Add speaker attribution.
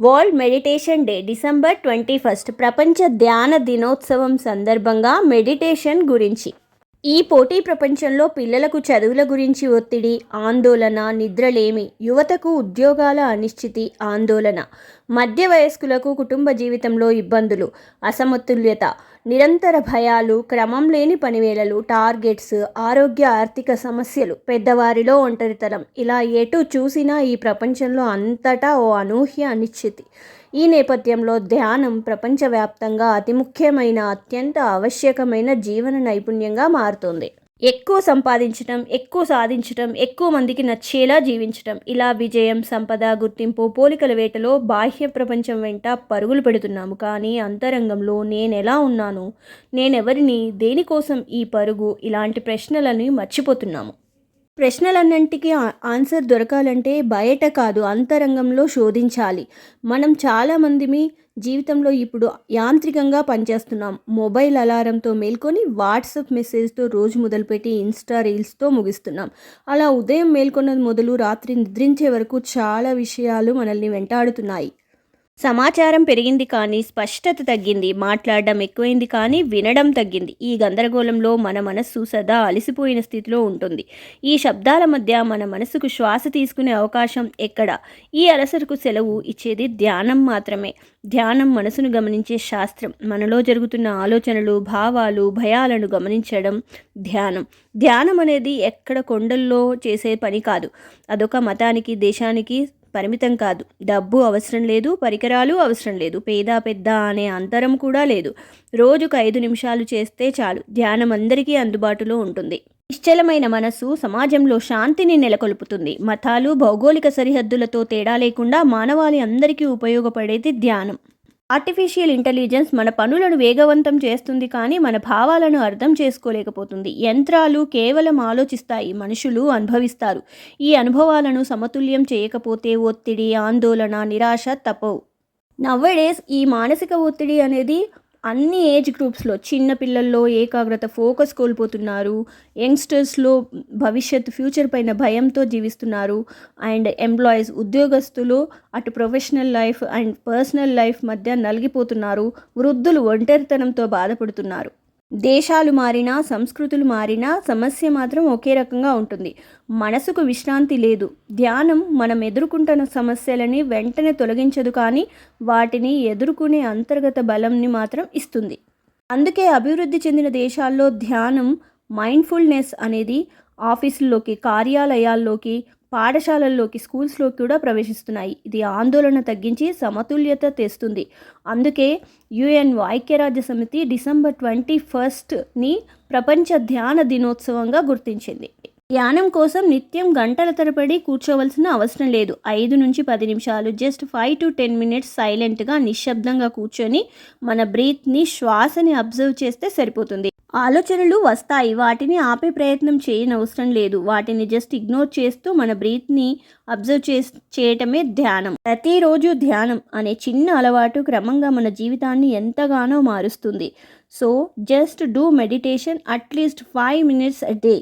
Speaker 1: World meditation day December twenty first ప్రపంచ ధ్యాన దినోత్సవం సందర్భంగా మెడిటేషన్ గురించి. ఈ పోటీ ప్రపంచంలో పిల్లలకు చదువుల గురించి ఒత్తిడి ఆందోళన నిద్రలేమి యువతకు ఉద్యోగాల అనిశ్చితి ఆందోళన. మధ్య వయస్కులకు కుటుంబ జీవితంలో ఇబ్బందులు అసమతుల్యత నిరంతర భయాలు క్రమం లేని పనివేళలు టార్గెట్స్ ఆరోగ్య ఆర్థిక సమస్యలు పెద్దవారిలో ఒంటరితనం. ఇలా ఎటు చూసినా ఈ ప్రపంచంలో అంతటా ఓ అనూహ్య అనిశ్చితి. ఈ నేపథ్యంలో ధ్యానం ప్రపంచవ్యాప్తంగా అతి ముఖ్యమైన అత్యంత ఆవశ్యకమైన జీవన నైపుణ్యంగా మారుతుంది. ఎక్కువ సంపాదించటం ఎక్కువ సాధించటం ఎక్కువ మందికి నచ్చేలా జీవించటం. ఇలా విజయం సంపద గుర్తింపు పోలికల వేటలో బాహ్య ప్రపంచం వెంట పరుగులు పెడుతున్నాము. కానీ అంతరంగంలో నేను ఎలా ఉన్నాను? నేనెవరిని? దేనికోసం ఈ పరుగు? ఇలాంటి ప్రశ్నలని మర్చిపోతున్నాము. ప్రశ్నలన్నింటికీ ఆన్సర్ దొరకాలంటే బయట కాదు అంతరంగంలో శోధించాలి. మనం చాలామందిమి జీవితంలో ఇప్పుడు యాంత్రికంగా పనిచేస్తున్నాం. మొబైల్ అలారంతో మేల్కొని వాట్సాప్ మెసేజ్తో రోజు మొదలుపెట్టి ఇన్స్టా రీల్స్తో ముగిస్తున్నాం. అలా ఉదయం మేల్కొన్నది మొదలు రాత్రి నిద్రించే వరకు చాలా విషయాలు మనల్ని వెంటాడుతున్నాయి. సమాచారం పెరిగింది కానీ స్పష్టత తగ్గింది. మాట్లాడడం ఎక్కువైంది కానీ వినడం తగ్గింది. ఈ గందరగోళంలో మన మనస్సు సదా అలసిపోయిన స్థితిలో ఉంటుంది. ఈ శబ్దాల మధ్య మన మనసుకు శ్వాస తీసుకునే అవకాశం ఎక్కడ? ఈ అలసటకు సెలవు ఇచ్చేది ధ్యానం మాత్రమే. ధ్యానం మనసును గమనించే శాస్త్రం. మనలో జరుగుతున్న ఆలోచనలు భావాలు భయాలను గమనించడం ధ్యానం. ధ్యానం అనేది ఎక్కడ కొండల్లో చేసే పని కాదు. అదొక మతానికి దేశానికి పరిమితం కాదు. డబ్బు అవసరం లేదు పరికరాలు అవసరం లేదు పేద పెద్ద అనే అంతరం కూడా లేదు. రోజుకు ఐదు నిమిషాలు చేస్తే చాలు ధ్యానం అందరికీ అందుబాటులో ఉంటుంది. నిశ్చలమైన మనసు సమాజంలో శాంతిని నెలకొల్పుతుంది. మతాలు భౌగోళిక సరిహద్దులతో తేడా లేకుండా మానవాళి అందరికీ ఉపయోగపడేది ధ్యానం. ఆర్టిఫిషియల్ ఇంటెలిజెన్స్ మన పనులను వేగవంతం చేస్తుంది కానీ మన భావాలను అర్థం చేసుకోలేకపోతుంది. యంత్రాలు కేవలం ఆలోచిస్తాయి మనుషులు అనుభవిస్తారు. ఈ అనుభవాలను సమతుల్యం చేయకపోతే ఒత్తిడి ఆందోళన నిరాశ తప్పవు. నవ్వడేస్ ఈ మానసిక ఒత్తిడి అనేది అన్ని ఏజ్ గ్రూప్స్లో చిన్న పిల్లల్లో ఏకాగ్రత ఫోకస్ కోల్పోతున్నారు యంగ్స్టర్స్లో భవిష్యత్ ఫ్యూచర్ పైన భయంతో జీవిస్తున్నారు. అండ్ ఎంప్లాయీస్ ఉద్యోగస్తులు అటు professional life and personal life మధ్య నలిగిపోతున్నారు. వృద్ధులు ఒంటరితనంతో బాధపడుతున్నారు. దేశాలు మారినా సంస్కృతులు మారినా సమస్య మాత్రం ఒకే రకంగా ఉంటుంది. మనసుకు విశ్రాంతి లేదు. ధ్యానం మనం ఎదుర్కొంటున్న సమస్యలని వెంటనే తొలగించదు కానీ వాటిని ఎదుర్కొనే అంతర్గత బలంని మాత్రం ఇస్తుంది. అందుకే అభివృద్ధి చెందిన దేశాల్లో ధ్యానం మైండ్ఫుల్నెస్ అనేది ఆఫీసుల్లోకి కార్యాలయాల్లోకి పాఠశాలల్లోకి స్కూల్స్లోకి కూడా ప్రవేశిస్తున్నాయి. ఇది ఆందోళన తగ్గించి సమతుల్యత తెస్తుంది. అందుకే యుఎన్ ఐక్యరాజ్య సమితి డిసెంబర్ ట్వంటీ ఫస్ట్ని ప్రపంచ ధ్యాన దినోత్సవంగా గుర్తించింది. ధ్యానం కోసం నిత్యం గంటల తరబడి కూర్చోవలసిన అవసరం లేదు. ఐదు నుంచి పది నిమిషాలు just five to ten minutes సైలెంట్గా నిశ్శబ్దంగా కూర్చొని మన బ్రీత్ని శ్వాసని అబ్జర్వ్ చేస్తే సరిపోతుంది. ఆలోచనలు వస్తాయి. వాటిని ఆపే ప్రయత్నం చేయనవసరం లేదు. వాటిని జస్ట్ ఇగ్నోర్ చేస్తూ మన బ్రీత్ని అబ్జర్వ్ చే చేయటమే ధ్యానం. ప్రతిరోజు ధ్యానం అనే చిన్న అలవాటు క్రమంగా మన జీవితాన్ని ఎంతగానో మారుస్తుంది. So just do meditation at least five minutes a day